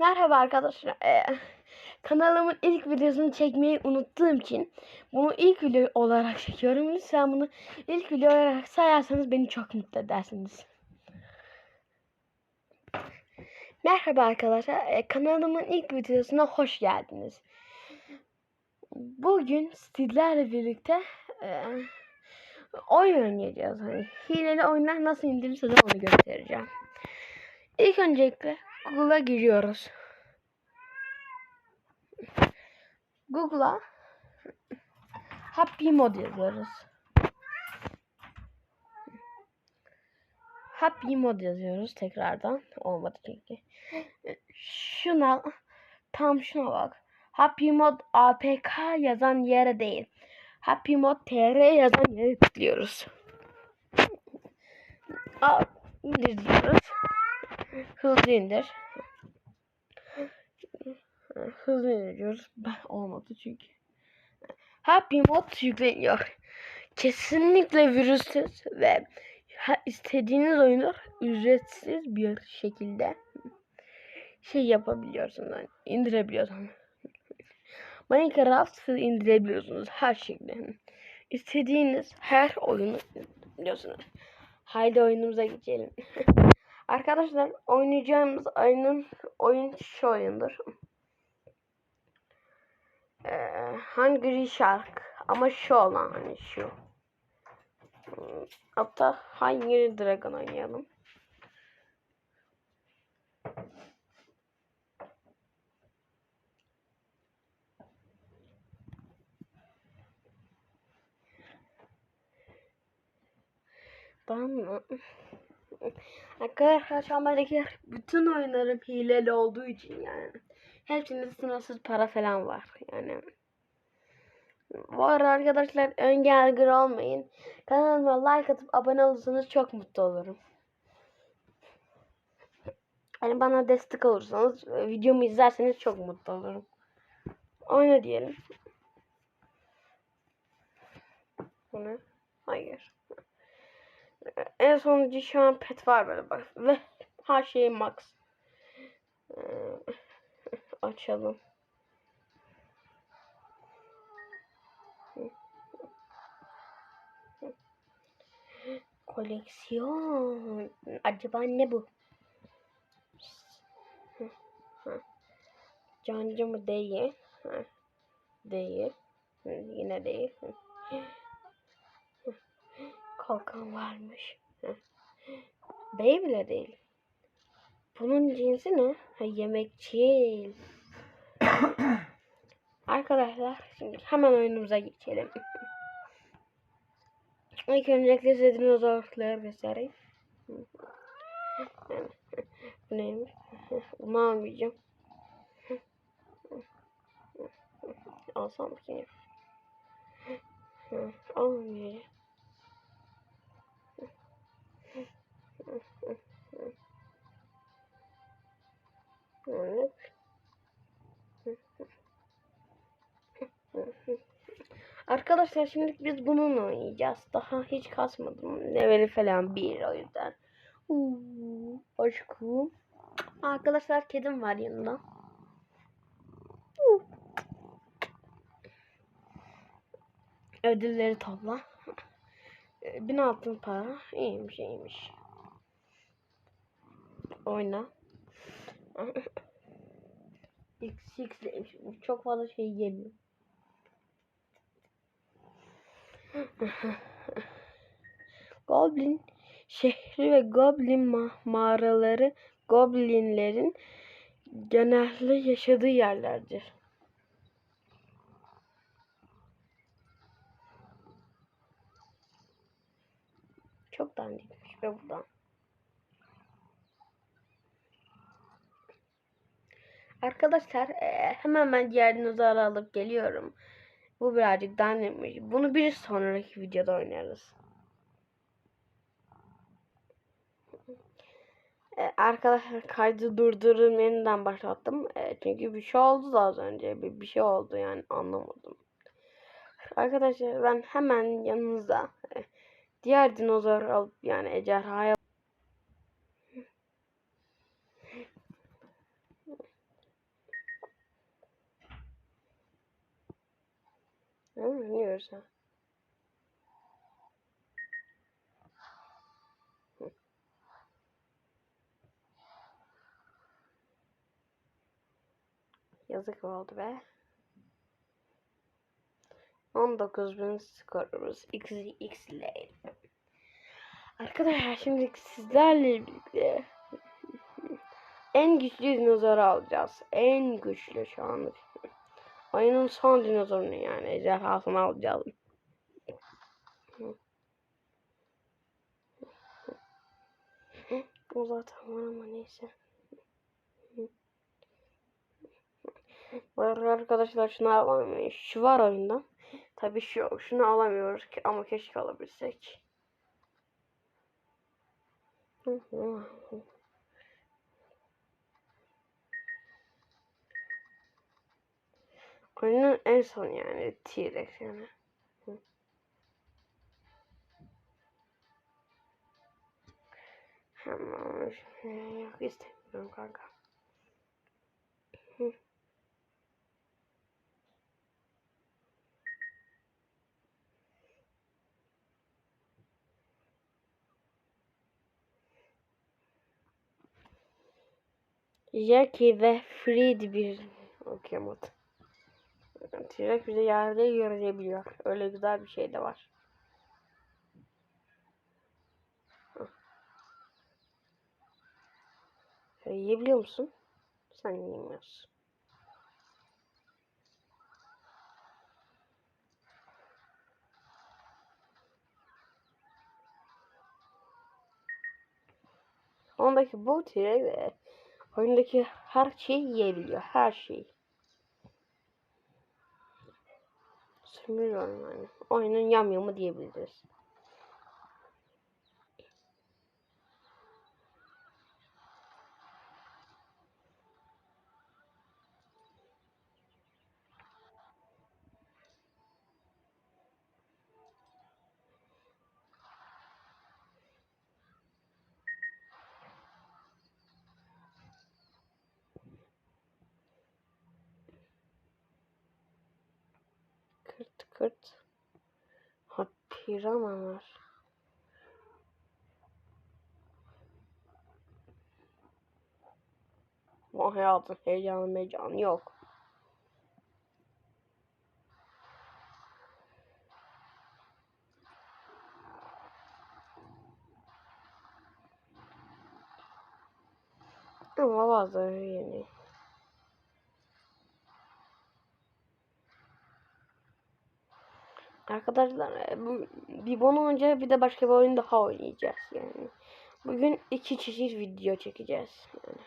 Merhaba arkadaşlar. Ee, kanalımın ilk videosunu çekmeyi unuttuğum için bunu ilk video olarak çekiyorum. Lütfen bunu ilk video olarak sayarsanız beni çok mutlu edersiniz. Merhaba arkadaşlar. Ee, kanalımın ilk videosuna hoş geldiniz. Bugün sizlerle birlikte e, oyun oynayacağız. Hani hileli oyunlar nasıl indirilir onu göstereceğim. İlk öncelikle Google'a giriyoruz. Google'a Happy Mod yazıyoruz. Happy Mod yazıyoruz tekrardan. Olmadı çünkü. Şuna tam şuna bak. Happy Mod APK yazan yere değil. Happy Mod TR yazan yere tıklıyoruz. Aa, indir diyoruz. Hızlı indir. Hızlı indiriyoruz. Olmadı çünkü. Happy Mod yükleniyor. Kesinlikle virüsüz ve istediğiniz oyunu ücretsiz bir şekilde şey yapabiliyorsunuz. Yani indirebiliyorsunuz. Minecraft siz indirebiliyorsunuz her şekilde. İstediğiniz her oyunu indirebiliyorsunuz. Haydi oyunumuza geçelim. Arkadaşlar oynayacağımız oyunun oyun şu oyundur. Ee, Hungry Shark ama şu olan hani şu. Hatta Hungry Dragon oynayalım. Mı? Arkadaşlar şu an bendeki bütün oyunlarım hileli olduğu için yani. Hepsinde sınırsız para falan var yani. Bu arada arkadaşlar ön yargılı olmayın. Kanalıma like atıp abone olursanız çok mutlu olurum. Yani bana destek olursanız videomu izlerseniz çok mutlu olurum. Oyna diyelim. Bu ne? Hayır. En sonuncu şu an pet var böyle bak. Ve her şey max. Ee, açalım. Koleksiyon. Acaba ne bu? Cancı mı değil? Hı. Değil. Yine değil. Kalkan varmış. Bey bile değil. Bunun cinsi ne? Ha, yemekçil. Arkadaşlar şimdi hemen oyunumuza geçelim. İlk öncelikle size dinozorları göstereyim. Bu neymiş? Bunu almayacağım. Alsam ki. Almayacağım. Arkadaşlar şimdi biz bununla oynayacağız. Daha hiç kasmadım. Leveli falan bir o yüzden. Uuu, aşkım. Arkadaşlar kedim var yanında. Ödülleri topla. Ee, Bin altın para. İyiymiş iyiymiş. Oyna. X. Çok fazla şey yemiyor. Goblin şehri ve Goblin ma- mağaraları Goblinlerin genelde yaşadığı yerlerdir. Çok dandikmiş be buradan. Arkadaşlar eee, hemen ben diğer dinozoru alıp geliyorum. Bu birazcık dandikmiş. Bunu bir sonraki videoda oynarız. Ee, arkadaşlar kaydı durdurup yeniden başlattım. Ee, çünkü bir şey oldu az önce. Bir, bir şey oldu yani anlamadım. Arkadaşlar ben hemen yanınızda e, diğer dinozor alıp yani ejderhaya Ha, Hı. Yazık oldu be. 19.000 skorumuz x x ile. Arkadaşlar şimdi sizlerle birlikte en güçlü dinozoru alacağız. En güçlü şu anlık. Oyunun son dinozorunu yani ejderhasını alacağız. O zaten var ama neyse. Var arkadaşlar şunu alamıyorum. Şu var oyunda. Tabii şu şunu alamıyoruz ki ama keşke alabilsek. Oyunun en son yani T-Rex yani. Hemen yok istemiyorum kanka. Hı. Jackie ve Fred bir okuyamadım. T-Rex bize yerde yürüyebiliyor. Öyle güzel bir şey de var. Yiyebiliyor musun? Sen yiyemiyorsun. Ondaki bu tire ve oyundaki her şeyi yiyebiliyor. Her şeyi. Sömürüyorum yani. Oyunun yamyamı diyebiliriz. Kırt. Ha piranalar. O hayatın heyecanı mecanı yok. Ama bazıları yeni. Arkadaşlar e, bu bir bunu önce bir de başka bir oyun daha oynayacağız yani. Bugün iki çeşit video çekeceğiz yani.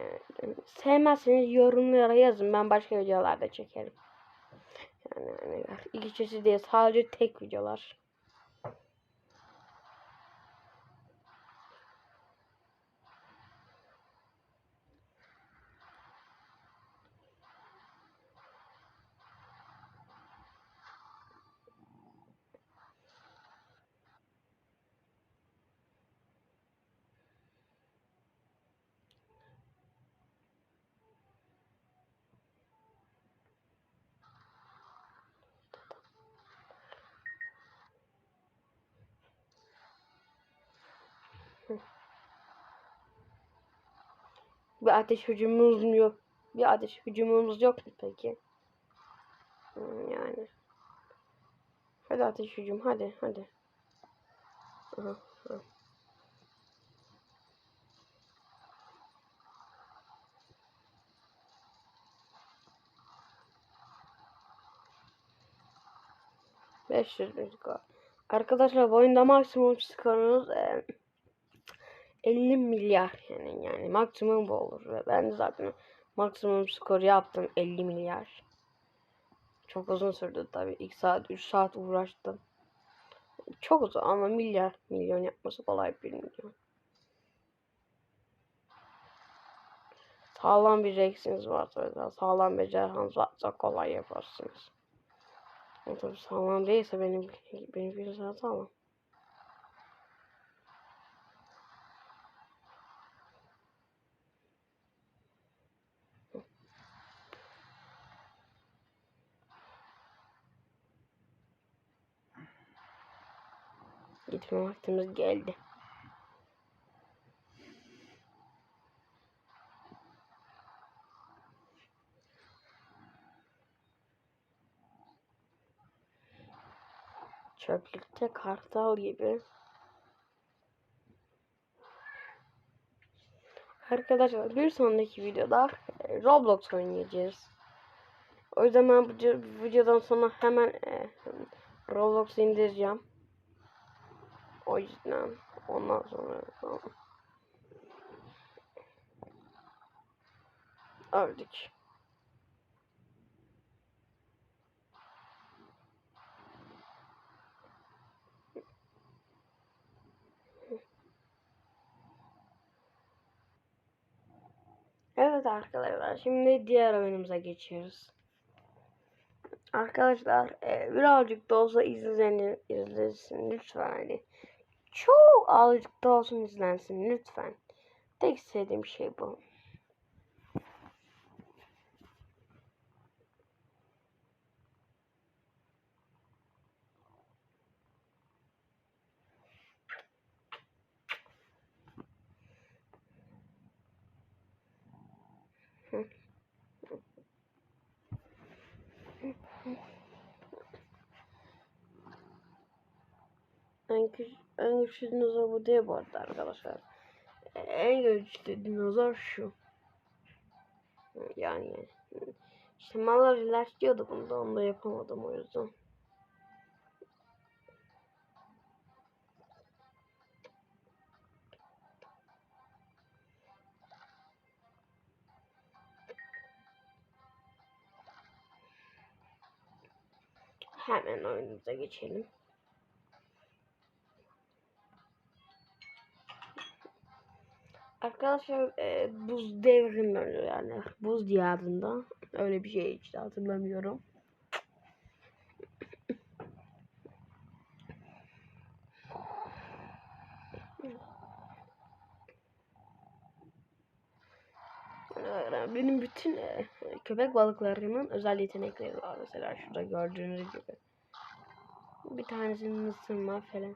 Yani, sevmezseniz yorumlara yazın. Ben başka videolarda çekerim. Yani, yani iki çeşit değil. Sadece tek videolar. Bir ateş hücumumuz mu yok? Bir ateş hücumumuz yok mu peki? Hmm, yani. Hadi ateş hücum hadi hadi. Aha, aha. Beş. Arkadaşlar bu oyunda maksimum skorunuz 50 milyar yani yani maksimum bu olur ve ben zaten maksimum skor yaptım 50 milyar. Çok uzun sürdü tabii. 2 saat 3 saat uğraştım. Çok uzun ama milyar milyon yapması kolay bir milyon. Sağlam bir reksiniz varsa sağlam bir cerhanız varsa kolay yaparsınız. Ama tabii sağlam değilse benim benim bir sağlam. Gitme vaktimiz geldi. Çöplükte kartal gibi. Arkadaşlar bir sonraki videoda e, Roblox oynayacağız. O yüzden ben bu videodan sonra hemen e, Roblox indireceğim. O yüzden ondan sonra tamam. Öldük. Evet arkadaşlar şimdi diğer oyunumuza geçiyoruz. Arkadaşlar e, birazcık da olsa izlenin, izlesin lütfen hani. Çok azıcık da olsun izlensin lütfen. Tek istediğim şey bu. En, güç, en güçlü dinozor bu değil bu arada arkadaşlar. En güçlü dinozor şu. Yani işte mallar ilaç diyordu onu da yapamadım o yüzden. Hemen oyunumuza geçelim. Arkadaşlar e, buz devrinde yani buz diyarında öyle bir şey hiç hatırlamıyorum. Benim bütün e, köpek balıklarımın özel yetenekleri var. Mesela şurada gördüğünüz gibi. Bir tanesinin ısırma falan.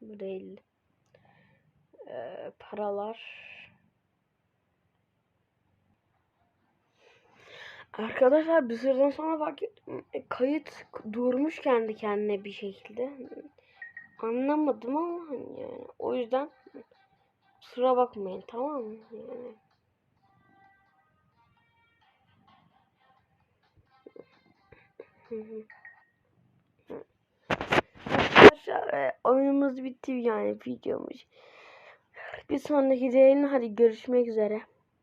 Bu değil. Ee, paralar. Arkadaşlar bir süreden sonra ettim. E, Kayıt durmuş kendi kendine bir şekilde. Anlamadım ama hani yani. O yüzden kusura bakmayın tamam mı? Yani. Hı hı. Arkadaşlar e, oyunumuz bitti yani videomuz. Bir sonraki yayın hadi görüşmek üzere.